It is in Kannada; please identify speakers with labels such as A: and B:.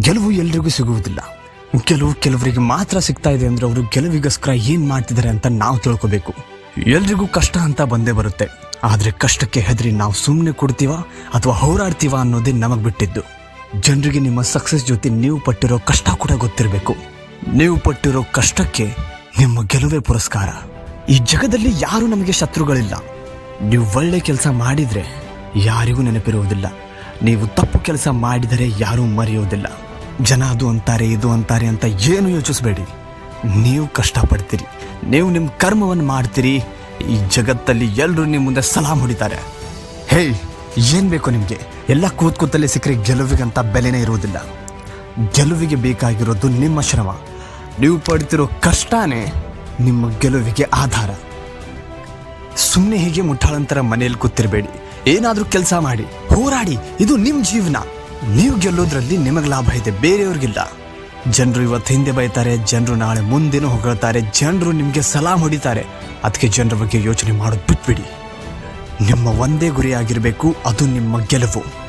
A: ಗೆಲುವು ಎಲ್ರಿಗೂ ಸಿಗುವುದಿಲ್ಲ. ಕೆಲವು ಕೆಲವರಿಗೆ ಮಾತ್ರ ಸಿಗ್ತಾ ಇದೆ ಅಂದ್ರೆ ಅವರು ಗೆಲುವಿಗೋಸ್ಕರ ಏನ್ ಮಾಡ್ತಿದ್ದಾರೆ ಅಂತ ನಾವು ತಿಳ್ಕೋಬೇಕು. ಎಲ್ರಿಗೂ ಕಷ್ಟ ಅಂತ ಬಂದೇ ಬರುತ್ತೆ. ಆದ್ರೆ ಕಷ್ಟಕ್ಕೆ ಹೆದರಿ ನಾವು ಸುಮ್ಮನೆ ಕೊಡ್ತೀವ ಅಥವಾ ಹೋರಾಡ್ತೀವ ಅನ್ನೋದೇ ನಮಗ್ ಬಿಟ್ಟಿದ್ದು. ಜನರಿಗೆ ನಿಮ್ಮ ಸಕ್ಸಸ್ ಜೊತೆ ನೀವು ಪಟ್ಟಿರೋ ಕಷ್ಟ ಕೂಡ ಗೊತ್ತಿರಬೇಕು. ನೀವು ಪಟ್ಟಿರೋ ಕಷ್ಟಕ್ಕೆ ನಿಮ್ಮ ಗೆಲುವೇ ಪುರಸ್ಕಾರ. ಈ ಜಗದಲ್ಲಿ ಯಾರು ನಮಗೆ ಶತ್ರುಗಳಿಲ್ಲ. ನೀವು ಒಳ್ಳೆ ಕೆಲಸ ಮಾಡಿದ್ರೆ ಯಾರಿಗೂ ನೆನಪಿರುವುದಿಲ್ಲ. ನೀವು ತಪ್ಪು ಕೆಲಸ ಮಾಡಿದರೆ ಯಾರೂ ಮರೆಯುವುದಿಲ್ಲ. ಜನ ಅದು ಅಂತಾರೆ, ಇದು ಅಂತಾರೆ ಅಂತ ಏನು ಯೋಚಿಸಬೇಡಿ. ನೀವು ಕಷ್ಟಪಡ್ತೀರಿ. ನೀವು ನಿಮ್ಮ ಕರ್ಮವನ್ನು ಮಾಡ್ತೀರಿ. ಈ ಜಗತ್ತಲ್ಲಿ ಎಲ್ಲರೂ ನಿಮ್ಮ ಮುಂದೆ ಸಲಾಮ್ ಹೊಡಿತಾರೆ. ಹೇಯ್ ಏನು ಬೇಕು ನಿಮಗೆ? ಎಲ್ಲ ಕೂತ್ ಕೂತಲ್ಲೇ ಸಿಕ್ಕರೆ ಗೆಲುವಿಗಂತ ಬೆಲೆನೇ ಇರುವುದಿಲ್ಲ ಗೆಲುವಿಗೆ ಬೇಕಾಗಿರೋದು ನಿಮ್ಮ ಶ್ರಮ. ನೀವು ಪಡ್ತಿರೋ ಕಷ್ಟನೇ ನಿಮ್ಮ ಗೆಲುವಿಗೆ ಆಧಾರ. ಸುಮ್ಮನೆ ಹೀಗೆ ಮುಟ್ಟಾಳಂತರ ಮನೆಯಲ್ಲಿ ಕೂತಿರಬೇಡಿ. ಏನಾದರೂ ಕೆಲಸ ಮಾಡಿ, ಹೋರಾಡಿ, ಇದು ನಿಮ್ಮ ಜೀವನ. ನೀವು ಗೆಲ್ಲೋದ್ರಲ್ಲಿ ನಿಮಗೆ ಲಾಭ ಇದೆ, ಬೇರೆಯವ್ರಿಗಿಲ್ಲ. ಜನರು ಇವತ್ತು ಹಿಂದೆ ಬೈತಾರೆ, ಜನರು ನಾಳೆ ಮುಂದಿನ ಹೊಗಳ್ತಾರೆ, ಜನರು ನಿಮಗೆ ಸಲಾಮ್ ಹೊಡಿತಾರೆ. ಅದಕ್ಕೆ ಜನರ ಬಗ್ಗೆ ಯೋಚನೆ ಮಾಡೋದು ಬಿಟ್ಬಿಡಿ. ನಿಮ್ಮ ಒಂದೇ ಗುರಿ ಆಗಿರಬೇಕು, ಅದು ನಿಮ್ಮ ಗೆಲುವು.